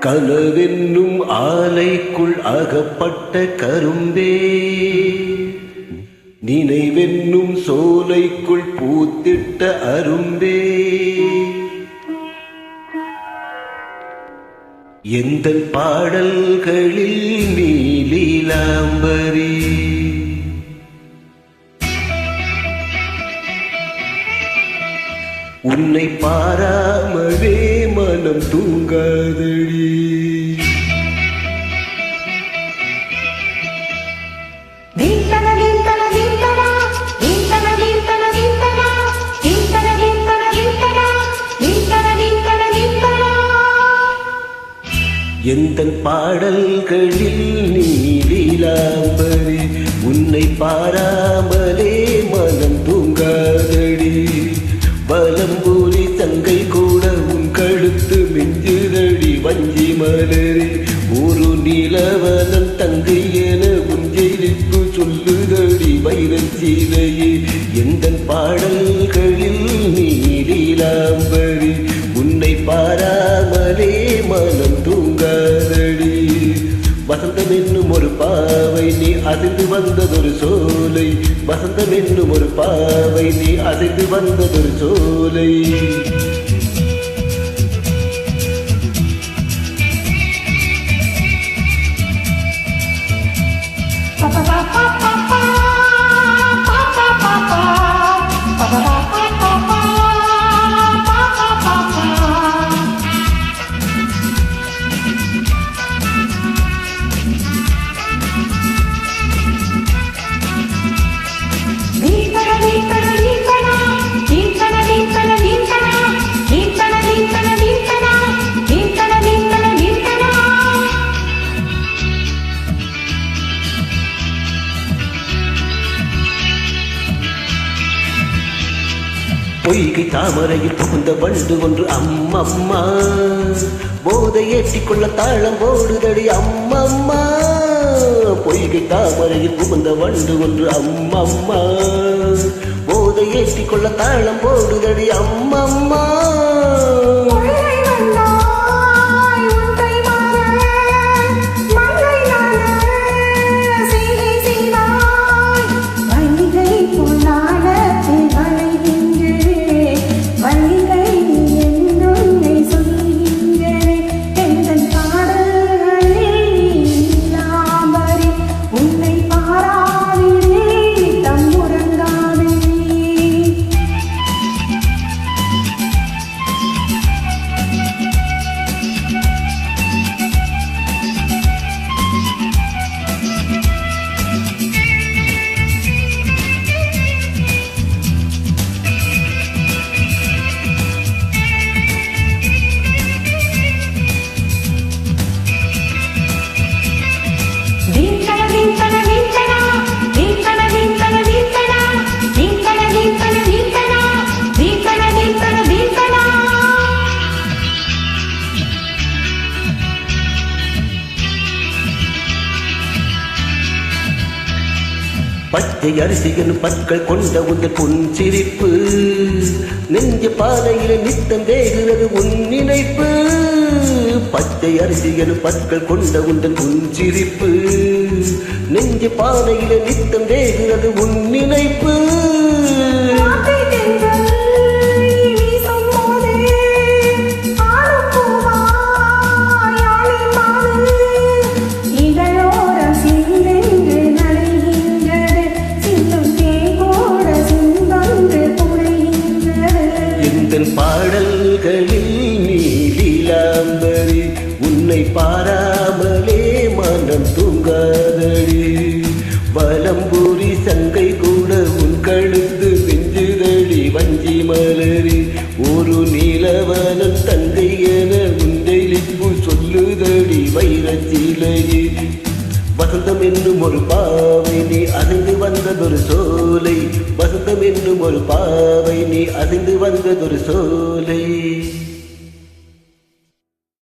கனவென்னும் ஆலைக்குள் அகப்பட்ட கரும்பே. நினைவென்னும் சோலைக்குள் பூத்திட்ட அரும்பே. எந்த பாடல்களில் நீலீலாம்பரி. உன்னை பாராமலே மனம் தூங்காதடி. வீட்டன வீட்டன வீட்டனா வீட்டன வீட்டன விட்டு மிஞ்சுதடி வஞ்சி மலரே. ஒரு நிலவனம் தங்கை என உன் சொல்லுதடி வைரச்சீலையே எந்த பாடல்களில் நீலீலாம்பரி உன்னை பாராமலே மனம் தூங்காதடி. வசந்தம் என்னும் ஒரு பாவை நீ அசைந்து வந்ததொரு சோலை. வசந்தம் என்னும் ஒரு பாவை நீ அசைந்து வந்ததொரு சோலை. பொய்கை தாமரையில் புகுந்த வண்டு ஒன்று அம்மம்மா. போதை ஏற்றிக்கொள்ள தாளம் போடுதடி அம்மம்மா. பொய்கை தாமரையில் புகுந்த வண்டு ஒன்று அம்மம்மா. போதை ஏற்றிக்கொள்ள தாளம் போடுதடி அம்மம்மா. பச்சை அரிசியின் பற்கள் கொண்ட உங்கள் புன்சிரிப்பு. நெஞ்ச பாதையில் நித்தம் வேகிறது உன் நினைப்பு. பச்சை அரிசியின் பற்கள் கொண்ட உங்கள் புன்சிரிப்பு. நெஞ்ச பாதையில் நித்தம் வேகிறது உன் நினைப்பு. மனம் தூங்காதடி. வலம்புரி சங்கை கூட உன் கழுத்து நெஞ்சுதடி வஞ்சி மலரி ஒரு நீலவனம் தங்கை என உண்டெளிப்பு சொல்லுதடி. வைரச்சிலையே வசந்தம் என்னும் ஒரு பாவை நீ அசைந்து வந்ததொரு சோலை. வசந்தம் என்னும் ஒரு பாவை நீ அசைந்து வந்ததொரு சோலை.